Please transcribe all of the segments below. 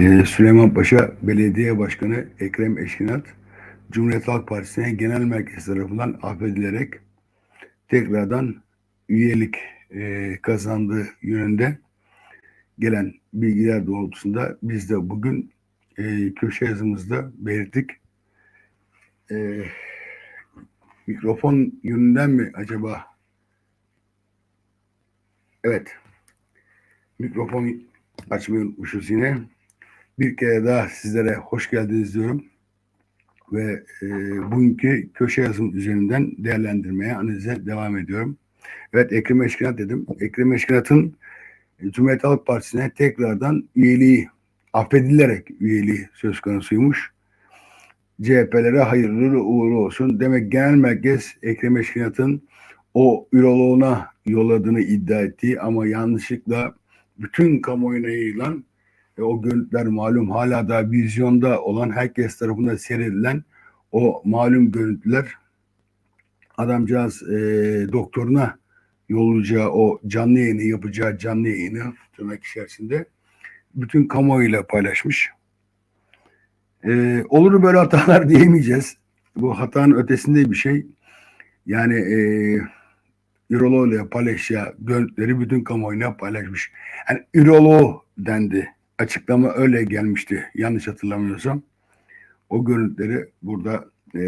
Süleymanpaşa Belediye Başkanı Ekrem Eşkinat, Cumhuriyet Halk Partisi'ne genel merkez tarafından affedilerek tekrardan üyelik e, kazandığı yönünde gelen bilgiler doğrultusunda biz de bugün e, köşe yazımızda belirttik. E, mikrofon yönünden mi acaba? Evet. Mikrofon açmayı unutmuşuz yine. Bir kere daha sizlere hoş geldiniz diyorum. Ve e, bugünkü köşe yazım üzerinden değerlendirmeye, analize devam ediyorum. Evet Ekrem Eşkinat dedim. Ekrem Eşkinat'ın e, Cumhuriyet Halk Partisi'ne tekrardan üyeliği, affedilerek üyeliği söz konusuymuş. CHP'lere hayırlı uğurlu olsun. Demek genel merkez Ekrem Eşkinat'ın o üroloğuna yolladığını iddia ettiği ama yanlışlıkla bütün kamuoyuna yayılan e, o görüntüler malum hala da vizyonda olan herkes tarafından seyredilen o malum görüntüler adamcağız e, doktoruna yollayacağı o canlı yayını yapacağı canlı yayını tırnak içerisinde bütün kamuoyuyla paylaşmış. E, olur böyle hatalar diyemeyeceğiz. Bu hatanın ötesinde bir şey. Yani e, Üroloğuyla paylaşacağı görüntüleri bütün kamuoyuna paylaşmış. Yani üroloğu dendi. Açıklama öyle gelmişti. Yanlış hatırlamıyorsam. O görüntüleri burada e,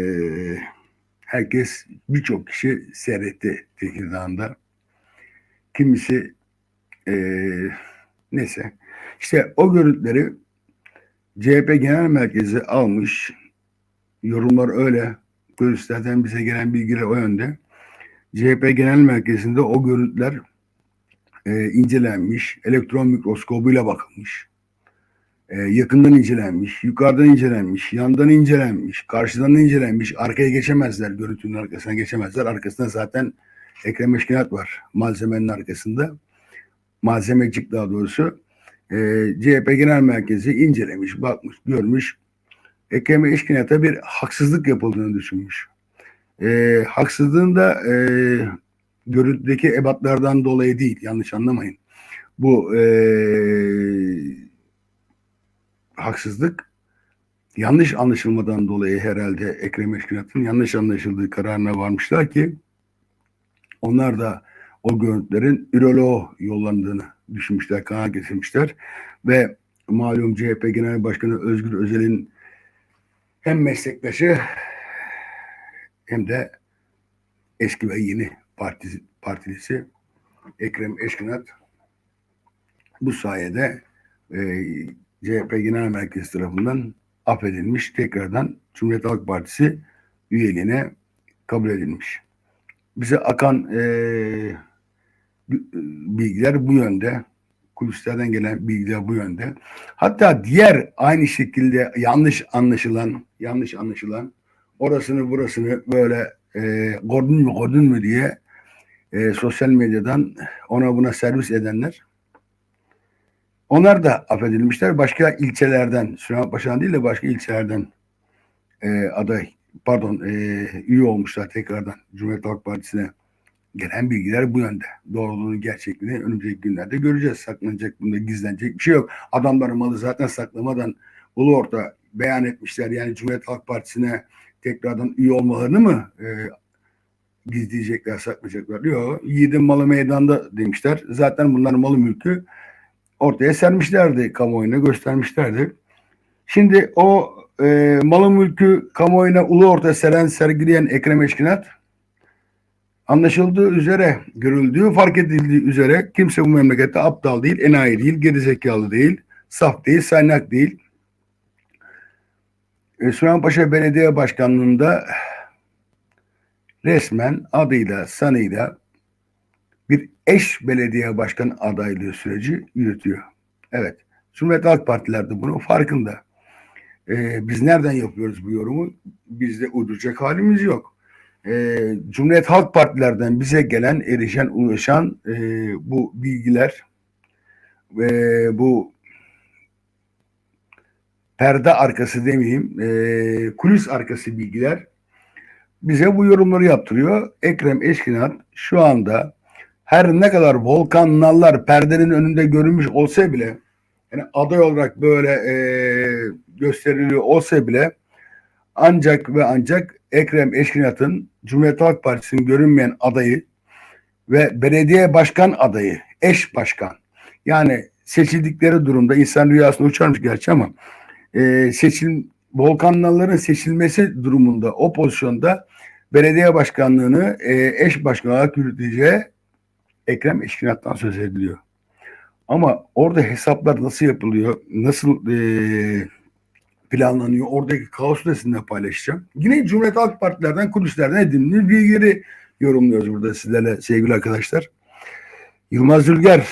herkes birçok kişi seyretti Tekirdağ'da. Kimisi e, neyse işte o görüntüleri CHP Genel Merkezi almış. Yorumlar öyle. Görüşlerden bize gelen bilgiler o yönde. CHP Genel Merkezi'nde o görüntüler e, incelenmiş, elektron mikroskobuyla bakılmış, e, yakından incelenmiş, yukarıdan incelenmiş, yandan incelenmiş, karşıdan incelenmiş, arkaya geçemezler, görüntünün arkasına geçemezler. Arkasında zaten Ekrem Eşkinat var malzemenin arkasında. Malzemecik daha doğrusu. E, CHP Genel Merkezi incelemiş, bakmış, görmüş. Ekrem Eşkinat'a bir haksızlık yapıldığını düşünmüş e, haksızlığın da e, görüntüdeki ebatlardan dolayı değil. Yanlış anlamayın. Bu e, haksızlık yanlış anlaşılmadan dolayı herhalde Ekrem Eşkinat'ın yanlış anlaşıldığı kararına varmışlar ki onlar da o görüntülerin üroloğu yollandığını düşünmüşler, kanal getirmişler. Ve malum CHP Genel Başkanı Özgür Özel'in hem meslektaşı hem de eski ve yeni partisi, partilisi Ekrem Eşkinat bu sayede e, CHP Genel Merkezi tarafından affedilmiş. Tekrardan Cumhuriyet Halk Partisi üyeliğine kabul edilmiş. Bize akan e, bilgiler bu yönde. Kulislerden gelen bilgiler bu yönde. Hatta diğer aynı şekilde yanlış anlaşılan, yanlış anlaşılan orasını burasını böyle e, gördün mü gördün mü diye e, sosyal medyadan ona buna servis edenler onlar da affedilmişler. Başka ilçelerden Süleymanpaşa'dan değil de başka ilçelerden e, aday pardon e, üye olmuşlar tekrardan Cumhuriyet Halk Partisi'ne gelen bilgiler bu yönde. Doğruluğunu, gerçekliğini önümüzdeki günlerde göreceğiz. Saklanacak, bunda gizlenecek bir şey yok. Adamların malı zaten saklamadan ulu orta beyan etmişler. Yani Cumhuriyet Halk Partisi'ne tekrardan üye olmalarını mı e, gizleyecekler, saklayacaklar? Yok. Yiğidin malı meydanda demişler. Zaten bunların malı mülkü ortaya sermişlerdi, kamuoyuna göstermişlerdi. Şimdi o e, malı mülkü kamuoyuna ulu ortaya seren, sergileyen Ekrem Eşkinat anlaşıldığı üzere, görüldüğü, fark edildiği üzere kimse bu memlekette aptal değil, enayi değil, gerizekalı değil, saf değil, saynak değil. E, Süleymanpaşa Belediye Başkanlığı'nda resmen adıyla sanıyla bir eş belediye başkan adaylığı süreci yürütüyor. Evet. Cumhuriyet Halk Partiler de bunun farkında. Ee, biz nereden yapıyoruz bu yorumu? Bizde uyduracak halimiz yok. Ee, Cumhuriyet Halk Partilerden bize gelen, erişen, ulaşan e, bu bilgiler ve bu perde arkası demeyeyim, e, kulis arkası bilgiler bize bu yorumları yaptırıyor. Ekrem Eşkinat şu anda her ne kadar volkan nallar perdenin önünde görünmüş olsa bile yani aday olarak böyle e, gösteriliyor olsa bile ancak ve ancak Ekrem Eşkinat'ın Cumhuriyet Halk Partisi'nin görünmeyen adayı ve belediye başkan adayı, eş başkan. Yani seçildikleri durumda insan rüyasına uçarmış gerçi ama e, seçil Volkanların seçilmesi durumunda o pozisyonda belediye başkanlığını e, eş başkan olarak yürüteceği Ekrem Eşkinat'tan söz ediliyor. Ama orada hesaplar nasıl yapılıyor, nasıl e, planlanıyor, oradaki kaosu da sizinle paylaşacağım. Yine Cumhuriyet Halk Partilerden, kulislerden edindiğimiz bilgileri yorumluyoruz burada sizlerle sevgili arkadaşlar. Yılmaz Ülger,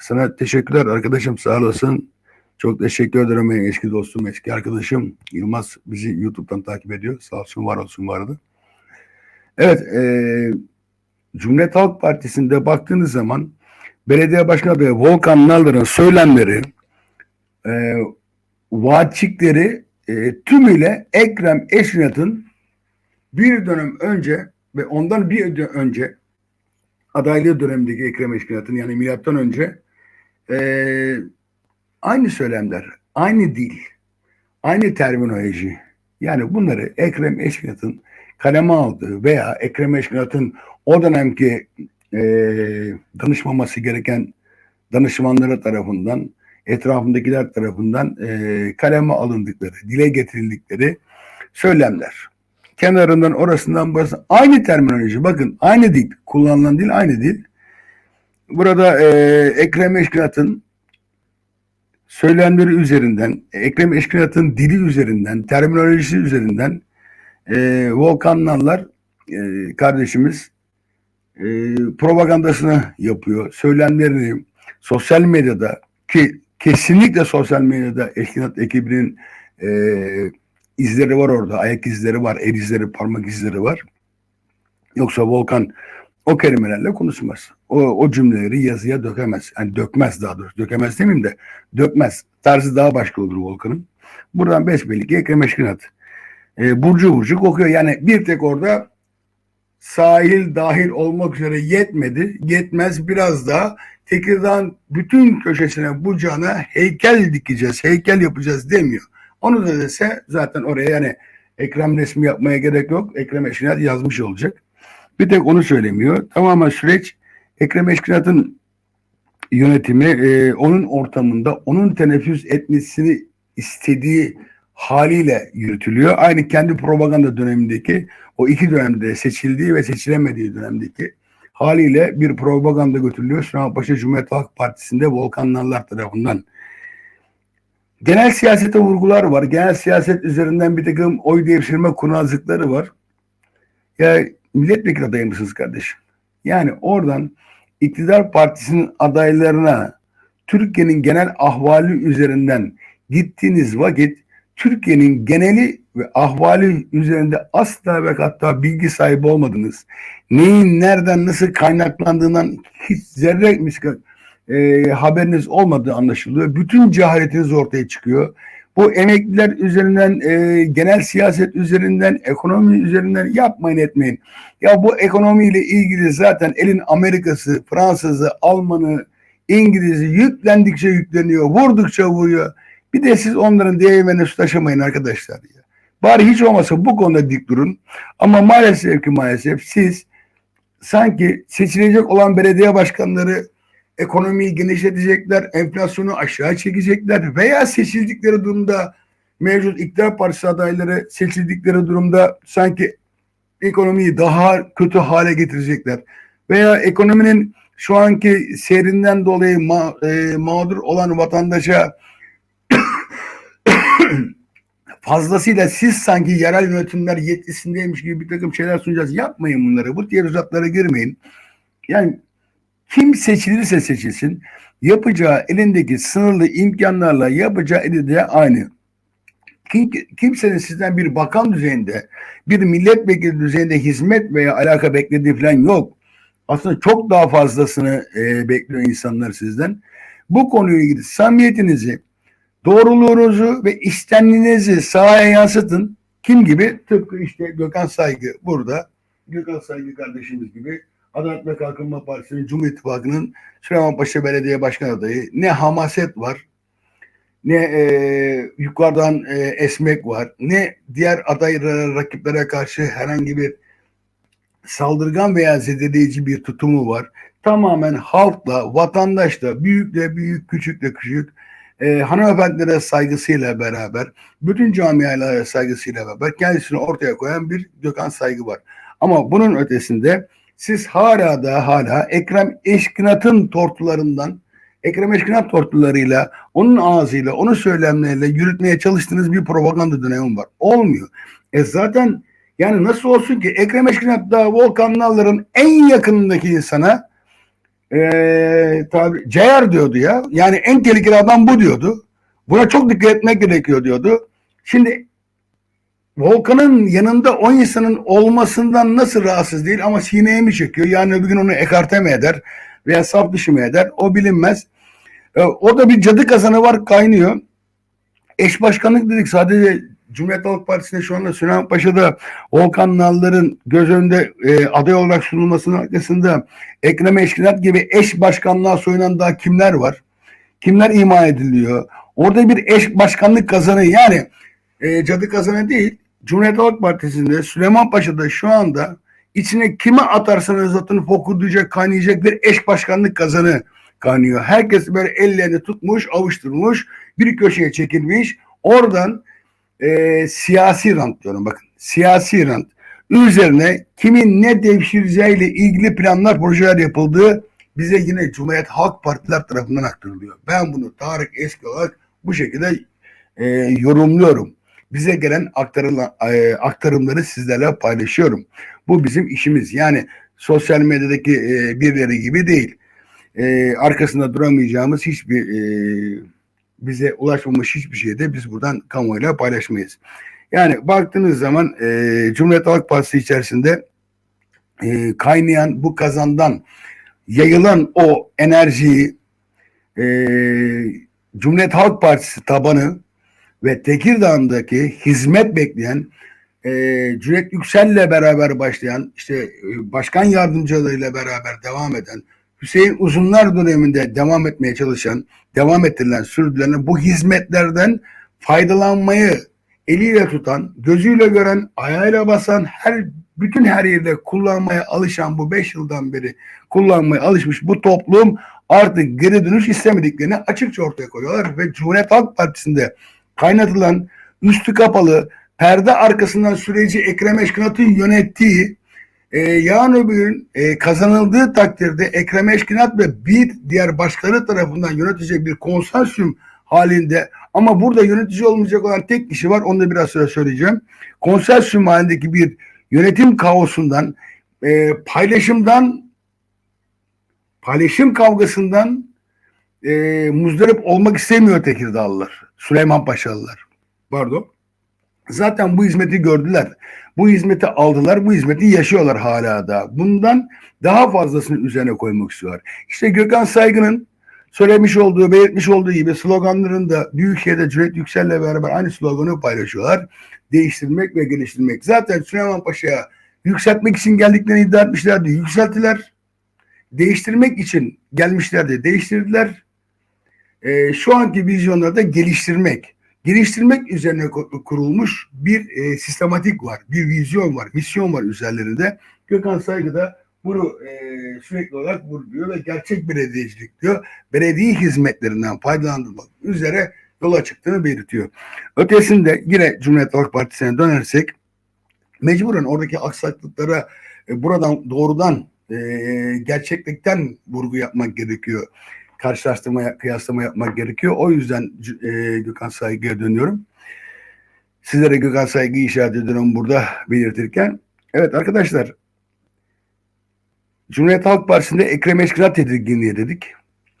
sana teşekkürler arkadaşım sağ olasın. Çok teşekkür ederim benim eski dostum, eski arkadaşım. Yılmaz bizi YouTube'dan takip ediyor. Sağ olsun, var olsun vardı. Evet, e, Cumhuriyet Halk Partisi'nde baktığınız zaman belediye başkanı adayı Volkan Nalır'ın söylemleri, e, vaatçikleri e, tümüyle Ekrem Eşinat'ın bir dönem önce ve ondan bir önce adaylığı dönemindeki Ekrem Eşkinat'ın yani milattan önce e, aynı söylemler, aynı dil, aynı terminoloji. Yani bunları Ekrem Eşkinat'ın kaleme aldığı veya Ekrem Eşkinat'ın o dönemki e, danışmaması gereken danışmanları tarafından, etrafındakiler tarafından e, kaleme alındıkları, dile getirildikleri söylemler. Kenarından orasından burası aynı terminoloji. Bakın aynı dil. Kullanılan dil aynı dil. Burada e, Ekrem Eşkinat'ın söylemleri üzerinden, Ekrem Eşkinat'ın dili üzerinden, terminolojisi üzerinden e, Volkanlarlar e, kardeşimiz e, propagandasını yapıyor. Söylemlerini sosyal medyada ki kesinlikle sosyal medyada Eşkinat ekibinin e, izleri var orada. Ayak izleri var, el izleri, parmak izleri var. Yoksa Volkan o kelimelerle konuşmaz. O, o cümleleri yazıya dökemez. Yani dökmez daha doğrusu. Dökemez demeyeyim de dökmez. Tarzı daha başka olur Volkan'ın. Buradan besbelli ki Ekrem Eşkinat. E, burcu burcu kokuyor. Yani bir tek orada sahil dahil olmak üzere yetmedi. Yetmez biraz daha Tekirdağ'ın bütün köşesine bucağına heykel dikeceğiz, heykel yapacağız demiyor. Onu da dese zaten oraya yani Ekrem resmi yapmaya gerek yok. Ekrem Eşkinat yazmış olacak. Bir tek onu söylemiyor. Tamamen süreç Ekrem Eşkinat'ın yönetimi e, onun ortamında onun teneffüs etmesini istediği haliyle yürütülüyor. Aynı kendi propaganda dönemindeki o iki dönemde seçildiği ve seçilemediği dönemdeki haliyle bir propaganda götürülüyor. Süleymanpaşa Cumhuriyet Halk Partisi'nde Volkanlarlar tarafından. Genel siyasete vurgular var. Genel siyaset üzerinden bir takım oy devşirme kurnazlıkları var. Ya milletvekili adayı mısınız kardeşim? Yani oradan iktidar partisinin adaylarına Türkiye'nin genel ahvali üzerinden gittiğiniz vakit Türkiye'nin geneli ve ahvali üzerinde asla ve hatta bilgi sahibi olmadınız. Neyin nereden nasıl kaynaklandığından hiç zerre e, haberiniz olmadığı anlaşılıyor. Bütün cehaletiniz ortaya çıkıyor. Bu emekliler üzerinden, e, genel siyaset üzerinden, ekonomi üzerinden yapmayın etmeyin. Ya bu ekonomiyle ilgili zaten elin Amerikası, Fransızı, Almanı, İngiliz'i yüklendikçe yükleniyor, vurdukça vuruyor. Bir de siz onların değirmenine su taşımayın arkadaşlar. Ya. Bari hiç olmasa bu konuda dik durun. Ama maalesef ki maalesef siz sanki seçilecek olan belediye başkanları ekonomiyi genişletecekler, enflasyonu aşağı çekecekler veya seçildikleri durumda mevcut iktidar partisi adayları seçildikleri durumda sanki ekonomiyi daha kötü hale getirecekler veya ekonominin şu anki serinden dolayı ma e, mağdur olan vatandaşa fazlasıyla siz sanki yerel yönetimler yetkisindeymiş gibi bir takım şeyler sunacağız. Yapmayın bunları. Bu diğer uzatlara girmeyin. Yani kim seçilirse seçilsin yapacağı elindeki sınırlı imkanlarla yapacağı elinde aynı. Kim, kimsenin sizden bir bakan düzeyinde, bir milletvekili düzeyinde hizmet veya alaka beklediği falan yok. Aslında çok daha fazlasını e, bekliyor insanlar sizden. Bu konuyla ilgili samimiyetinizi, doğruluğunuzu ve istenliğinizi sahaya yansıtın. Kim gibi? Tıpkı işte Gökhan Saygı burada. Gökhan Saygı kardeşimiz gibi Adalet ve Kalkınma Partisi'nin Cumhur İttifakı'nın Süleymanpaşa Belediye Başkan adayı. Ne hamaset var, ne e, yukarıdan e, esmek var, ne diğer aday ra- rakiplere karşı herhangi bir saldırgan veya zedeleyici bir tutumu var. Tamamen halkla, vatandaşla, büyükle büyük, küçükle küçük, e, hanımefendilere saygısıyla beraber, bütün camialara saygısıyla beraber kendisini ortaya koyan bir Gökhan Saygı var. Ama bunun ötesinde siz hala da hala Ekrem Eşkinat'ın tortularından, Ekrem Eşkinat tortularıyla, onun ağzıyla, onun söylemleriyle yürütmeye çalıştığınız bir propaganda dönemi var. Olmuyor. E zaten yani nasıl olsun ki Ekrem Eşkinat da Volkan Nallar'ın en yakınındaki insana eee tabi diyordu ya. Yani en tehlikeli adam bu diyordu. Buna çok dikkat etmek gerekiyor diyordu. Şimdi Volkan'ın yanında o insanın olmasından nasıl rahatsız değil ama sineye mi çekiyor? Yani öbür gün onu ekarte mi eder veya saf dışı mı eder? O bilinmez. E, orada bir cadı kazanı var kaynıyor. Eş başkanlık dedik sadece Cumhuriyet Halk Partisi'nde şu anda Süleyman Paşa'da Volkan Nallar'ın göz önünde e, aday olarak sunulmasının arkasında Ekrem Eşkinat gibi eş başkanlığa soyunan daha kimler var? Kimler ima ediliyor? Orada bir eş başkanlık kazanı yani e, cadı kazanı değil. Cumhuriyet Halk Partisi'nde Süleyman Paşa'da şu anda içine kime atarsanız atın fokurdayacak, kaynayacak bir eş başkanlık kazanı kaynıyor. Herkes böyle ellerini tutmuş, avuşturmuş, bir köşeye çekilmiş. Oradan e, siyasi rant diyorum bakın. Siyasi rant. Üzerine kimin ne devşireceğiyle ilgili planlar, projeler yapıldığı bize yine Cumhuriyet Halk Partiler tarafından aktarılıyor. Ben bunu Tarık Eski olarak bu şekilde e, yorumluyorum. Bize gelen aktarılan, e, aktarımları sizlerle paylaşıyorum. Bu bizim işimiz. Yani sosyal medyadaki e, birileri gibi değil. E, arkasında duramayacağımız hiçbir e, bize ulaşmamış hiçbir şeyi de biz buradan kamuoyuyla paylaşmayız. Yani baktığınız zaman e, Cumhuriyet Halk Partisi içerisinde e, kaynayan bu kazandan yayılan o enerjiyi e, Cumhuriyet Halk Partisi tabanı ve Tekirdağ'daki hizmet bekleyen e, Cüneyt Yüksel'le beraber başlayan işte e, başkan yardımcılarıyla beraber devam eden Hüseyin Uzunlar döneminde devam etmeye çalışan, devam ettirilen, sürdürülen bu hizmetlerden faydalanmayı eliyle tutan, gözüyle gören, ayağıyla basan, her bütün her yerde kullanmaya alışan bu beş yıldan beri kullanmaya alışmış bu toplum artık geri dönüş istemediklerini açıkça ortaya koyuyorlar ve Cumhuriyet Halk Partisi'nde kaynatılan üstü kapalı perde arkasından süreci Ekrem Eşkinat'ın yönettiği e, yarın öbür gün e, kazanıldığı takdirde Ekrem Eşkinat ve bir diğer başkanı tarafından yönetecek bir konsorsiyum halinde ama burada yönetici olmayacak olan tek kişi var onu da biraz sonra söyleyeceğim. Konsorsiyum halindeki bir yönetim kaosundan e, paylaşımdan paylaşım kavgasından e, muzdarip olmak istemiyor Tekirdağlılar. Süleyman Paşalılar. Pardon. Zaten bu hizmeti gördüler. Bu hizmeti aldılar. Bu hizmeti yaşıyorlar hala da. Bundan daha fazlasını üzerine koymak istiyorlar. İşte Gökhan Saygı'nın söylemiş olduğu, belirtmiş olduğu gibi sloganlarında Büyükşehir'de Cüneyt Yüksel'le beraber aynı sloganı paylaşıyorlar. Değiştirmek ve geliştirmek. Zaten Süleyman Paşa'ya yükseltmek için geldiklerini iddia etmişlerdi. Yükselttiler. Değiştirmek için gelmişlerdi. Değiştirdiler. Ee, şu anki vizyonlarda geliştirmek geliştirmek üzerine kurulmuş bir e, sistematik var, bir vizyon var, misyon var üzerlerinde. Gökhan Saygı da bunu e, sürekli olarak vurguluyor ve gerçek belediyecilik diyor. Belediye hizmetlerinden faydalandırmak üzere yola çıktığını belirtiyor. Ötesinde yine Cumhuriyet Halk Partisi'ne dönersek mecburen oradaki aksaklıklara e, buradan doğrudan e, gerçeklikten vurgu yapmak gerekiyor karşılaştırma, kıyaslama yapmak gerekiyor. O yüzden e, Gökhan Saygı'ya dönüyorum. Sizlere Gökhan Saygı'yı işaret ediyorum burada belirtirken. Evet arkadaşlar, Cumhuriyet Halk Partisi'nde Ekrem Eşkinat tedirginliği dedik.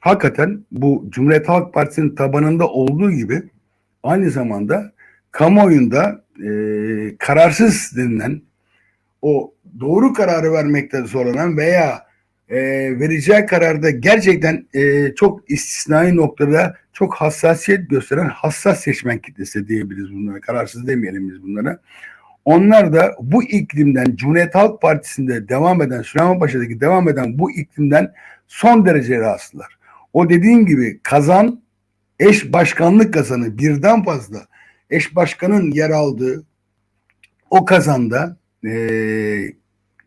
Hakikaten bu Cumhuriyet Halk Partisi'nin tabanında olduğu gibi aynı zamanda kamuoyunda e, kararsız denilen o doğru kararı vermekte zorlanan veya e, vereceği kararda gerçekten e, çok istisnai noktada çok hassasiyet gösteren hassas seçmen kitlesi diyebiliriz bunlara. Kararsız demeyelim biz bunlara. Onlar da bu iklimden Cumhuriyet Halk Partisi'nde devam eden Süleymanpaşa'daki devam eden bu iklimden son derece rahatsızlar. O dediğim gibi kazan eş başkanlık kazanı birden fazla eş başkanın yer aldığı o kazanda eee,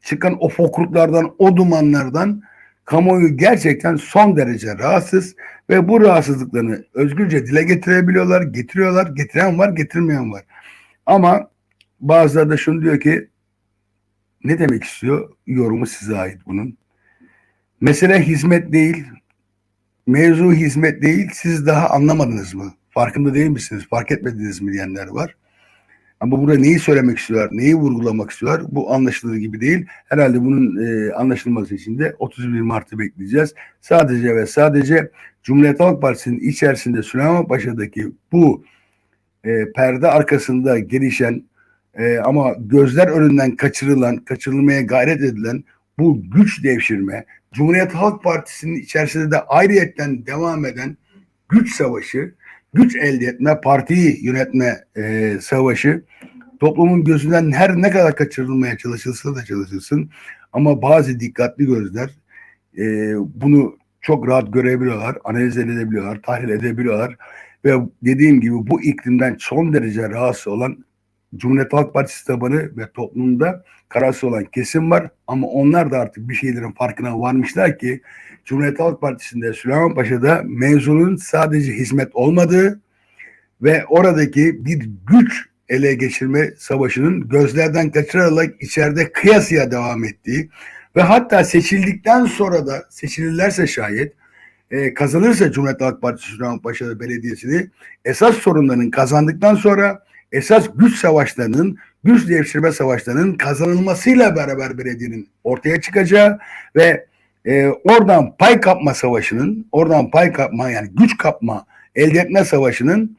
çıkan o fokurlardan, o dumanlardan kamuoyu gerçekten son derece rahatsız ve bu rahatsızlıklarını özgürce dile getirebiliyorlar, getiriyorlar, getiren var, getirmeyen var. Ama bazıları da şunu diyor ki ne demek istiyor? Yorumu size ait bunun. Mesele hizmet değil, mevzu hizmet değil, siz daha anlamadınız mı? Farkında değil misiniz? Fark etmediniz mi diyenler var. Ama burada neyi söylemek istiyorlar, neyi vurgulamak istiyorlar bu anlaşılır gibi değil. Herhalde bunun e, anlaşılması için de 31 Mart'ı bekleyeceğiz. Sadece ve sadece Cumhuriyet Halk Partisi'nin içerisinde Süleymanpaşa'daki bu e, perde arkasında gelişen e, ama gözler önünden kaçırılan, kaçırılmaya gayret edilen bu güç devşirme, Cumhuriyet Halk Partisi'nin içerisinde de ayrıyetten devam eden güç savaşı, güç elde etme, partiyi yönetme e, savaşı toplumun gözünden her ne kadar kaçırılmaya çalışılsa da çalışılsın. Ama bazı dikkatli gözler e, bunu çok rahat görebiliyorlar, analiz edebiliyorlar, tahlil edebiliyorlar. Ve dediğim gibi bu iklimden son derece rahatsız olan Cumhuriyet Halk Partisi tabanı ve toplumda kararsız olan kesim var. Ama onlar da artık bir şeylerin farkına varmışlar ki Cumhuriyet Halk Partisi'nde Süleymanpaşa'da mevzunun sadece hizmet olmadığı ve oradaki bir güç ele geçirme savaşının gözlerden kaçırılarak içeride kıyasıya devam ettiği ve hatta seçildikten sonra da seçilirlerse şayet e, kazanırsa Cumhuriyet Halk Partisi Süleymanpaşa Belediyesi'ni esas sorunların kazandıktan sonra esas güç savaşlarının, güç devşirme savaşlarının kazanılmasıyla beraber belediyenin ortaya çıkacağı ve e, oradan pay kapma savaşının, oradan pay kapma yani güç kapma elde etme savaşının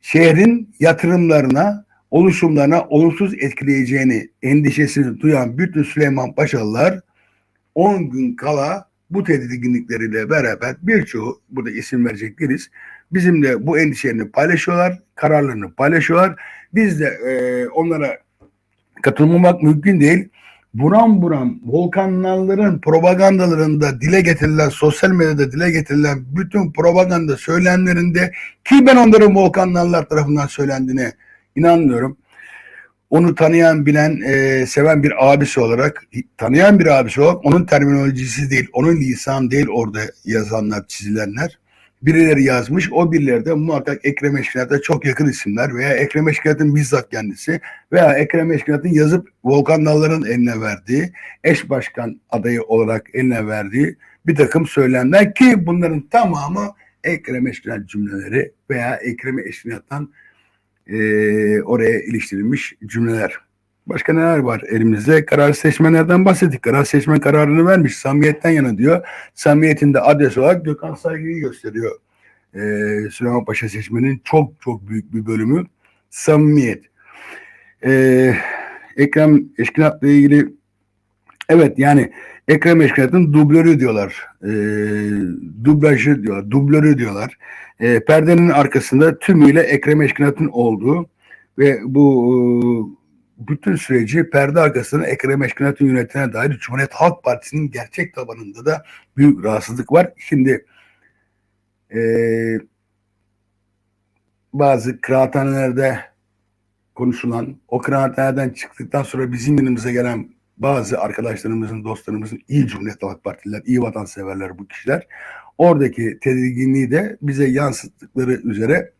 şehrin yatırımlarına, oluşumlarına olumsuz etkileyeceğini endişesini duyan bütün Süleyman Paşalılar 10 gün kala bu tedirginlikleriyle beraber birçoğu burada isim verecek değiliz. Bizimle bu endişelerini paylaşıyorlar, kararlarını paylaşıyorlar. Biz de e, onlara katılmamak mümkün değil. Buram buram volkanların propagandalarında dile getirilen, sosyal medyada dile getirilen bütün propaganda söylemlerinde ki ben onların volkanlarlar tarafından söylendiğine inanmıyorum. Onu tanıyan, bilen, e, seven bir abisi olarak, tanıyan bir abisi olarak onun terminolojisi değil, onun lisan değil orada yazanlar, çizilenler. Birileri yazmış, o birileri de muhakkak Ekrem Eşkinat'a çok yakın isimler veya Ekrem Eşkinat'ın bizzat kendisi veya Ekrem Eşkinat'ın yazıp Volkan Dallar'ın eline verdiği, eş başkan adayı olarak eline verdiği bir takım söylemler ki bunların tamamı Ekrem Eşkinat cümleleri veya Ekrem Eşkinat'tan e, oraya iliştirilmiş cümleler. Başka neler var elimizde? Karar seçmenlerden bahsettik. Karar seçme kararını vermiş. Samimiyetten yana diyor. Samimiyetinde adres olarak Gökhan Saygı'yı gösteriyor. Ee, Süleyman Paşa seçmenin çok çok büyük bir bölümü samimiyet. Ee, Ekrem Eşkinat'la ilgili evet yani Ekrem Eşkinat'ın dublörü diyorlar. Ee, dublajı diyorlar. Dublörü diyorlar. Ee, perdenin arkasında tümüyle Ekrem Eşkinat'ın olduğu ve bu bütün süreci perde arkasında Ekrem Eşkinat'ın yönetimine dair Cumhuriyet Halk Partisi'nin gerçek tabanında da büyük rahatsızlık var. Şimdi e, bazı kıraathanelerde konuşulan, o kıraathaneden çıktıktan sonra bizim yanımıza gelen bazı arkadaşlarımızın, dostlarımızın iyi Cumhuriyet Halk Partililer, iyi vatanseverler bu kişiler. Oradaki tedirginliği de bize yansıttıkları üzere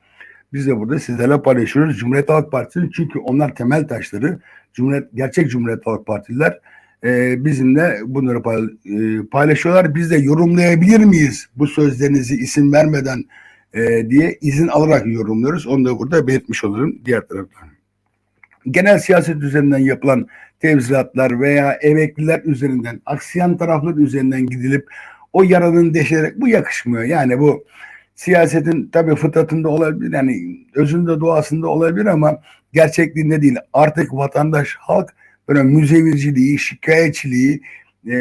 biz de burada sizlerle paylaşıyoruz. Cumhuriyet Halk Partisi'nin çünkü onlar temel taşları. Cumhuriyet gerçek Cumhuriyet Halk Partililer e, bizimle bunları pay, e, paylaşıyorlar. Biz de yorumlayabilir miyiz bu sözlerinizi isim vermeden e, diye izin alarak yorumluyoruz. Onu da burada belirtmiş olurum diğer taraftan. Genel siyaset üzerinden yapılan tevzilatlar veya emekliler üzerinden, aksiyan taraflar üzerinden gidilip o yaranın deşerek bu yakışmıyor. Yani bu siyasetin tabii fıtratında olabilir yani özünde doğasında olabilir ama gerçekliğinde değil. Artık vatandaş halk böyle müzevirciliği, şikayetçiliği e,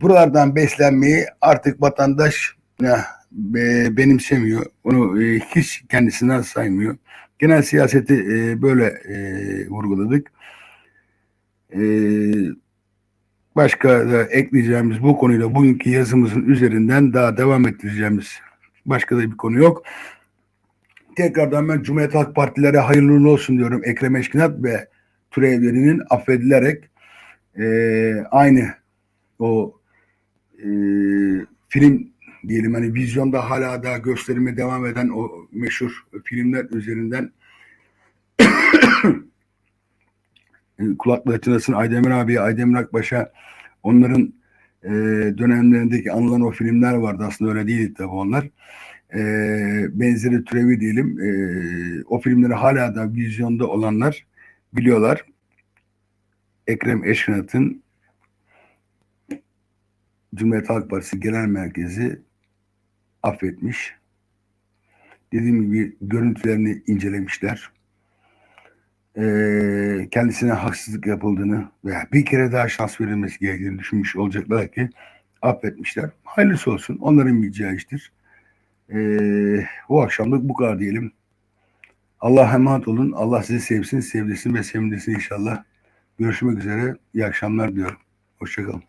buralardan beslenmeyi artık vatandaş e, benimsemiyor. Onu e, hiç kendisinden saymıyor. Genel siyaseti e, böyle e, vurguladık. E, başka da ekleyeceğimiz bu konuyla bugünkü yazımızın üzerinden daha devam ettireceğimiz Başka da bir konu yok. tekrardan ben Cumhuriyet Halk Partilere hayırlı olsun diyorum. Ekrem Eşkinat ve türevlerinin affedilerek e, aynı o e, film diyelim hani vizyonda hala da gösterime devam eden o meşhur filmler üzerinden kulaklığı çınlasın Aydemir abi, Aydemir Akbaş'a onların e, dönemlerindeki anılan o filmler vardı. Aslında öyle değildi tabii onlar. E, benzeri türevi diyelim. E, o filmleri hala da vizyonda olanlar biliyorlar. Ekrem Eşkinat'ın Cumhuriyet Halk Partisi Genel Merkezi affetmiş. Dediğim gibi görüntülerini incelemişler. Ee, kendisine haksızlık yapıldığını veya bir kere daha şans verilmesi gerektiğini düşünmüş olacaklar ki affetmişler. Hayırlısı olsun. Onların bileceği iştir. Ee, bu akşamlık bu kadar diyelim. Allah'a emanet olun. Allah sizi sevsin, sevdirsin ve sevindirsin inşallah. Görüşmek üzere. İyi akşamlar diyorum. Hoşçakalın.